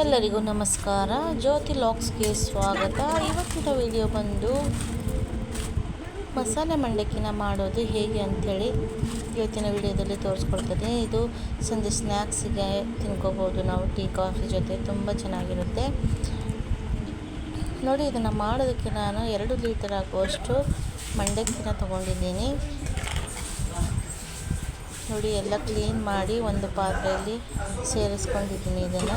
ಎಲ್ಲರಿಗೂ ನಮಸ್ಕಾರ. ಜ್ಯೋತಿ ಲಾಕ್ಸ್ಗೆ ಸ್ವಾಗತ. ಇವತ್ತಿನ ವಿಡಿಯೋ ಬಂದು ಮಸಾಲೆ ಮಂಡಕ್ಕಿನ ಮಾಡೋದು ಹೇಗೆ ಅಂಥೇಳಿ ಇವತ್ತಿನ ವಿಡಿಯೋದಲ್ಲಿ ತೋರಿಸ್ಕೊಡ್ತದೆ ಇದು ಸಂಜೆ ಸ್ನ್ಯಾಕ್ಸಿಗೆ ತಿನ್ಕೋಬೋದು ನಾವು. ಟೀ, ಕಾಫಿ ಜೊತೆ ತುಂಬ ಚೆನ್ನಾಗಿರುತ್ತೆ. ನೋಡಿ, ಇದನ್ನು ಮಾಡೋದಕ್ಕೆ ನಾನು ಎರಡು ಲೀಟರ್ ಆಗುವಷ್ಟು ಮಂಡಕ್ಕಿನ ತೊಗೊಂಡಿದ್ದೀನಿ. ನೋಡಿ, ಎಲ್ಲ ಕ್ಲೀನ್ ಮಾಡಿ ಒಂದು ಪಾತ್ರೆಯಲ್ಲಿ ಸೇರಿಸ್ಕೊಂಡಿದ್ದೀನಿ ಇದನ್ನು.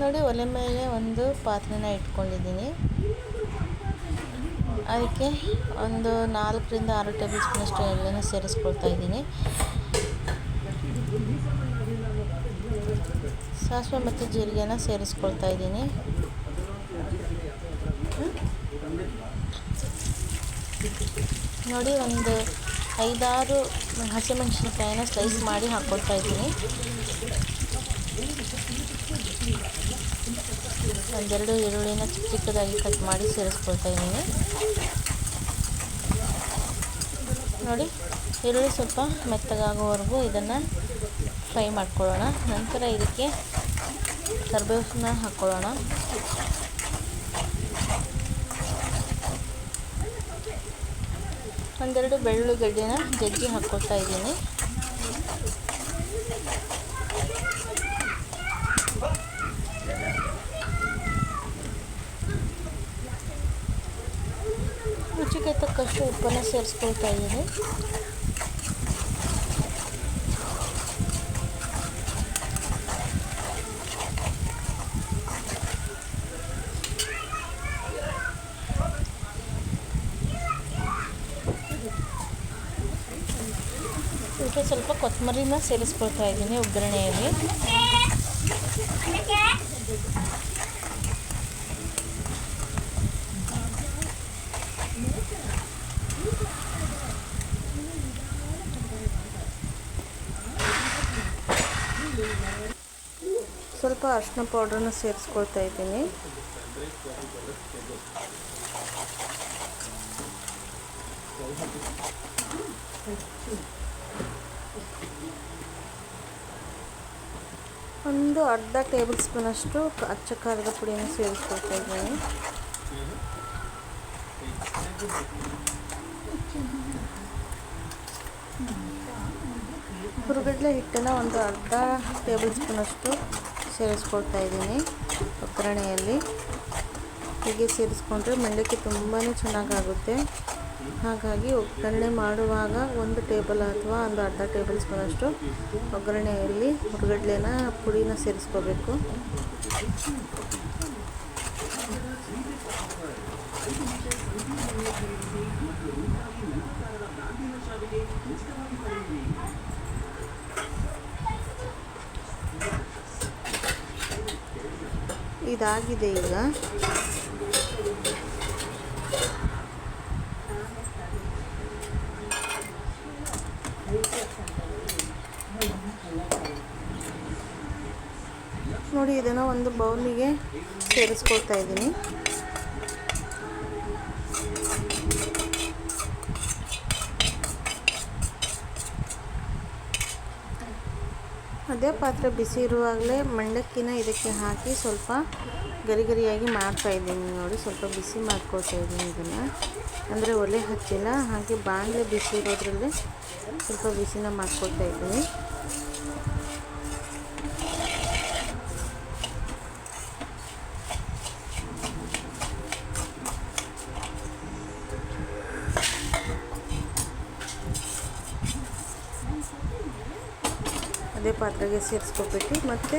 ನೋಡಿ, ಒಲೆ ಮೇಲೆ ಒಂದು ಪಾತ್ರೆನ ಇಟ್ಕೊಂಡಿದ್ದೀನಿ. ಅದಕ್ಕೆ ಒಂದು ನಾಲ್ಕರಿಂದ ಆರು ಟೇಬಲ್ ಸ್ಪೂನಷ್ಟು ಎಣ್ಣೆನ ಸೇರಿಸ್ಕೊಳ್ತಾ ಇದ್ದೀನಿ. ಸಾಸಿವೆ ಮತ್ತು ಜೀರಿಗೆನ ಸೇರಿಸ್ಕೊಳ್ತಾ ಇದ್ದೀನಿ. ನೋಡಿ, ಒಂದು ಐದಾರು ಹಸಿಮೆಣಸಿನ್ಕಾಯಿನ ಸ್ಲೈಸ್ ಮಾಡಿ ಹಾಕ್ಕೊಳ್ತಾ ಇದ್ದೀನಿ. ಒಂದೆರಡು ಈರುಳ್ಳಿನ ಚಿಕ್ಕ ಚಿಕ್ಕದಾಗಿ ಕಟ್ ಮಾಡಿ ಸೇರಿಸ್ಕೊಳ್ತಾ ಇದ್ದೀನಿ. ನೋಡಿ, ಈರುಳ್ಳಿ ಸ್ವಲ್ಪ ಮೆತ್ತಗಾಗೋವರೆಗೂ ಇದನ್ನು ಫ್ರೈ ಮಾಡ್ಕೊಳ್ಳೋಣ. ನಂತರ ಇದಕ್ಕೆ ಕರಿಬೇವನ್ನ ಹಾಕ್ಕೊಳ್ಳೋಣ ಒಂದೆರಡು ಬೆಳ್ಳುಳ್ಳಿಗಡ್ಡೆನ ಜಜ್ಜಿ ಹಾಕ್ಕೊಳ್ತಾ ಇದ್ದೀನಿ. ರುಚಿಗೆ ತಕ್ಕಷ್ಟು ಉಪ್ಪನ್ನು ಸೇರಿಸ್ಕೊಳ್ತಾ ಇದ್ದೀನಿ. ಇದಕ್ಕೆ ಸ್ವಲ್ಪ ಕೊತ್ತಂಬರಿನ ಸೇರಿಸ್ಕೊಳ್ತಾ ಇದ್ದೀನಿ ಒಗ್ಗರಣೆಯಲ್ಲಿ. ಸ್ವಲ್ಪ ಅರಿಶಿನ ಪೌಡ್ರನ್ನ ಸೇರಿಸ್ಕೊಳ್ತಾ ಇದ್ದೀನಿ. ಒಂದು ಅರ್ಧ ಟೇಬಲ್ ಸ್ಪೂನಷ್ಟು ಅಚ್ಚ ಖಾರದ ಪುಡಿಯನ್ನು ಸೇರಿಸ್ಕೊಳ್ತಾ ಇದ್ದೀನಿ. ಹುರುಗಡ್ಲೆ ಹಿಟ್ಟನ್ನು ಒಂದು ಅರ್ಧ ಟೇಬಲ್ ಸ್ಪೂನಷ್ಟು ಸೇರಿಸ್ಕೊಳ್ತಾ ಇದ್ದೀನಿ ಒಗ್ಗರಣೆಯಲ್ಲಿ. ಹೀಗೆ ಸೇರಿಸ್ಕೊಂಡ್ರೆ ಮಂಡಕ್ಕಿ ತುಂಬಾ ಚೆನ್ನಾಗಾಗುತ್ತೆ. ಹಾಗಾಗಿ ಒಗ್ಗರಣೆ ಮಾಡುವಾಗ ಒಂದು ಟೇಬಲ್ ಅಥವಾ ಒಂದು ಅರ್ಧ ಟೇಬಲ್ ಸ್ಪೂನಷ್ಟು ಒಗ್ಗರಣೆಯಲ್ಲಿ ಹುರುಗಡ್ಲೆನ ಪುಡಿನ ಸೇರಿಸ್ಕೋಬೇಕು. ಇದಾಗಿದೆ ಈಗ. ನೋಡಿ, ಇದನ್ನು ಒಂದು ಬೌಲಿಗೆ ಸೇರಿಸ್ಕೊಳ್ತಾ ಇದ್ದೀನಿ. ಅದೇ ಪಾತ್ರೆ ಬಿಸಿ ಇರುವಾಗಲೇ ಮಂಡಕ್ಕಿನ ಇದಕ್ಕೆ ಹಾಕಿ ಸ್ವಲ್ಪ ಗರಿ ಗರಿಯಾಗಿ ಮಾಡ್ತಾ ಇದ್ದೀನಿ ನೋಡಿ, ಸ್ವಲ್ಪ ಬಿಸಿ ಮಾಡ್ಕೊಳ್ತಾ ಇದ್ದೀನಿ ಇದನ್ನು. ಅಂದರೆ ಒಲೆ ಹಚ್ಚಿಲ್ಲ, ಹಾಗೆ ಬಾಣಲೆ ಬಿಸಿ ಇರೋದ್ರಲ್ಲೇ ಸ್ವಲ್ಪ ಬಿಸಿನ ಮಾಡ್ಕೊಳ್ತಾ ಇದ್ದೀನಿ. ಪಾತ್ರೆಗೆ ಸೇರಿಸ್ಕೊಬೇಕು. ಮತ್ತು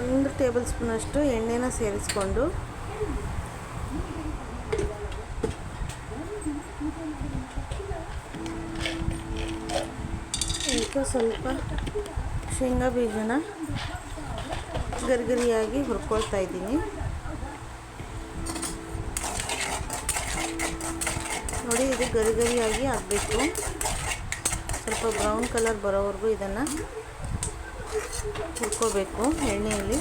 ಒಂದು ಟೇಬಲ್ ಸ್ಪೂನಷ್ಟು ಎಣ್ಣೆನ ಸೇರಿಸ್ಕೊಂಡು ಈಗ ಸ್ವಲ್ಪ ಶೇಂಗಾ ಬೀಜನ ಗರಿಗರಿಯಾಗಿ ಹುರ್ಕೊಳ್ತಾ ಇದ್ದೀನಿ. ನೋಡಿ, ಇದು ಗರಿಗರಿಯಾಗಿ ಆಗಬೇಕು. ಸ್ವಲ್ಪ ಬ್ರೌನ್ ಕಲರ್ ಬರೋವರೆಗೂ ಇದನ್ನು ಹುರ್ಕೋಬೇಕು ಎಣ್ಣೆಯಲ್ಲಿ.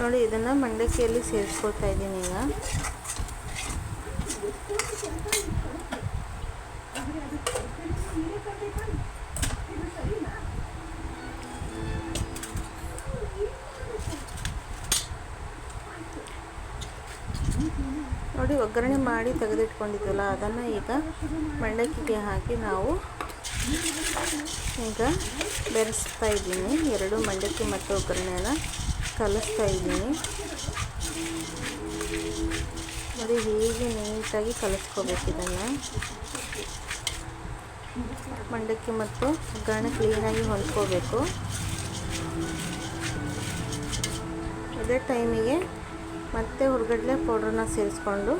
ನೋಡಿ ಇದನ್ನು ಮಂಡಕ್ಕಿಯಲ್ಲಿ ಸೇರಿಸ್ಕೊಳ್ತಾ ಇದ್ದೀನಿ ಈಗ. ನೋಡಿ, ಒಗ್ಗರಣೆ ಮಾಡಿ ತೆಗೆದಿಟ್ಕೊಂಡಿದ್ವಲ್ಲ, ಅದನ್ನು ಈಗ ಮಂಡಕ್ಕಿಗೆ ಹಾಕಿ ನಾವು ಈಗ ಬೆರೆಸ್ತಾ ಇದ್ದೀನಿ. ಎರಡು ಮಂಡಕ್ಕಿ ಮತ್ತು ಒಗ್ಗರಣೆನ ಕಲಿಸ್ತಾ ಇದ್ದೀನಿ. ನೋಡಿ, ಹೀಗೆ ನೀಟಾಗಿ ಕಲಿಸ್ಕೋಬೇಕು ಇದನ್ನು. ಮಂಡಕ್ಕಿ ಮತ್ತು ಒಗ್ಗರಣೆ ಕ್ಲೀನಾಗಿ ಹೊಂದ್ಕೋಬೇಕು ಅದೇ ಟೈಮಿಗೆ ಮತ್ತೆ ಹುರ್ಗಡ್ಲೆ ಪೌಡ್ರನ್ನ ಸೇರಿಸ್ಕೊಂಡು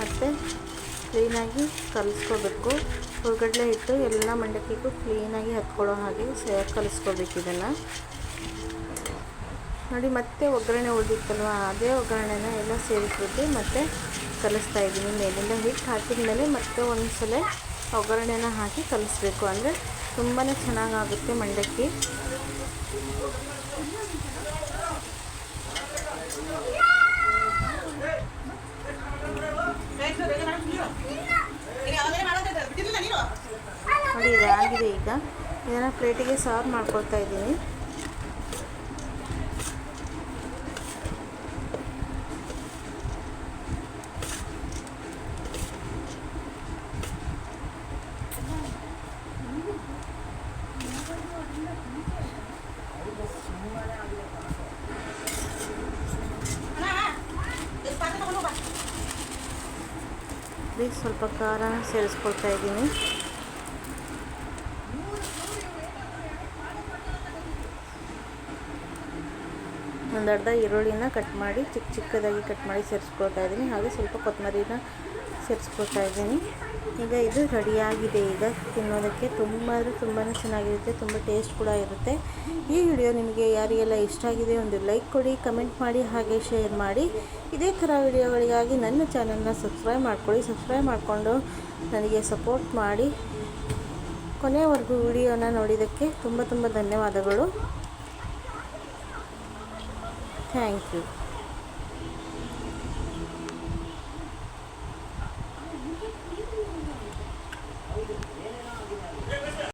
ಮತ್ತು ಕ್ಲೀನಾಗಿ ಕಲಿಸ್ಕೋಬೇಕು. ಹುರ್ಗಡ್ಲೆ ಇಟ್ಟು ಎಲ್ಲ ಮಂಡಕ್ಕಿಗೂ ಕ್ಲೀನಾಗಿ ಹತ್ಕೊಳ್ಳೋ ಹಾಗೆ ಸೇ ಕಲಿಸ್ಕೋಬೇಕು ಇದನ್ನು. ನೋಡಿ, ಮತ್ತೆ ಒಗ್ಗರಣೆ ಉಳಿದಿತ್ತಲ್ವ, ಅದೇ ಒಗ್ಗರಣೆನ ಎಲ್ಲ ಸೇರಿಸ್ಬಿಟ್ಟು ಮತ್ತೆ ಕಲಿಸ್ತಾ ಇದ್ದೀನಿ. ಮೇಲಿಂದ ಹಿಟ್ಟು ಹಾಕಿದ ಮೇಲೆ ಮತ್ತೆ ಒಂದು ಸಲ ಒಗ್ಗರಣೆನ ಹಾಕಿ ಕಲಿಸ್ಬೇಕು. ಅಂದರೆ ತುಂಬಾ ಚೆನ್ನಾಗಾಗುತ್ತೆ ಮಂಡಕ್ಕಿ. ನೋಡಿ ಇದಾಗಿದೆ ಈಗ. ಇದನ್ನು ಪ್ಲೇಟಿಗೆ ಸರ್ವ್ ಮಾಡ್ಕೊಳ್ತಾ ಇದ್ದೀನಿ. ಪ್ಲೀಸ್ ಸ್ವಲ್ಪ ಖಾರ ಸೇರಿಸ್ಕೊಳ್ತಾ ಇದ್ದೀನಿ. ಒಂದರ್ಧ ಈರುಳ್ಳಿನ ಕಟ್ ಮಾಡಿ ಚಿಕ್ಕ ಚಿಕ್ಕದಾಗಿ ಕಟ್ ಮಾಡಿ ಸೇರಿಸ್ಕೊಳ್ತಾ ಇದ್ದೀನಿ. ಹಾಗೆ ಸ್ವಲ್ಪ ಕೊತ್ತಂಬರಿನ ಸೇರಿಸ್ಕೊಳ್ತಾ ಇದ್ದೀನಿ. ಈಗ ಇದು ರೆಡಿಯಾಗಿದೆ. ಈಗ ತಿನ್ನೋದಕ್ಕೆ ತುಂಬ ಅಂದರೆ ತುಂಬಾ ಚೆನ್ನಾಗಿರುತ್ತೆ, ತುಂಬ ಟೇಸ್ಟ್ ಕೂಡ ಇರುತ್ತೆ. ಈ ವಿಡಿಯೋ ನಿಮಗೆ ಯಾರಿಗೆಲ್ಲ ಇಷ್ಟ ಆಗಿದೆ ಒಂದು ಲೈಕ್ ಕೊಡಿ, ಕಮೆಂಟ್ ಮಾಡಿ, ಹಾಗೆ ಶೇರ್ ಮಾಡಿ. ಇದೇ ಥರ ವಿಡಿಯೋಗಳಿಗಾಗಿ ನನ್ನ ಚಾನಲ್ನ ಸಬ್ಸ್ಕ್ರೈಬ್ ಮಾಡ್ಕೊಳ್ಳಿ, ಸಬ್ಸ್ಕ್ರೈಬ್ ಮಾಡಿಕೊಂಡು ನನಗೆ ಸಪೋರ್ಟ್ ಮಾಡಿ. ಕೊನೆಯವರೆಗೂ ವಿಡಿಯೋನ ನೋಡಿದ್ದಕ್ಕೆ ತುಂಬ ತುಂಬ ಧನ್ಯವಾದಗಳು. Thank you.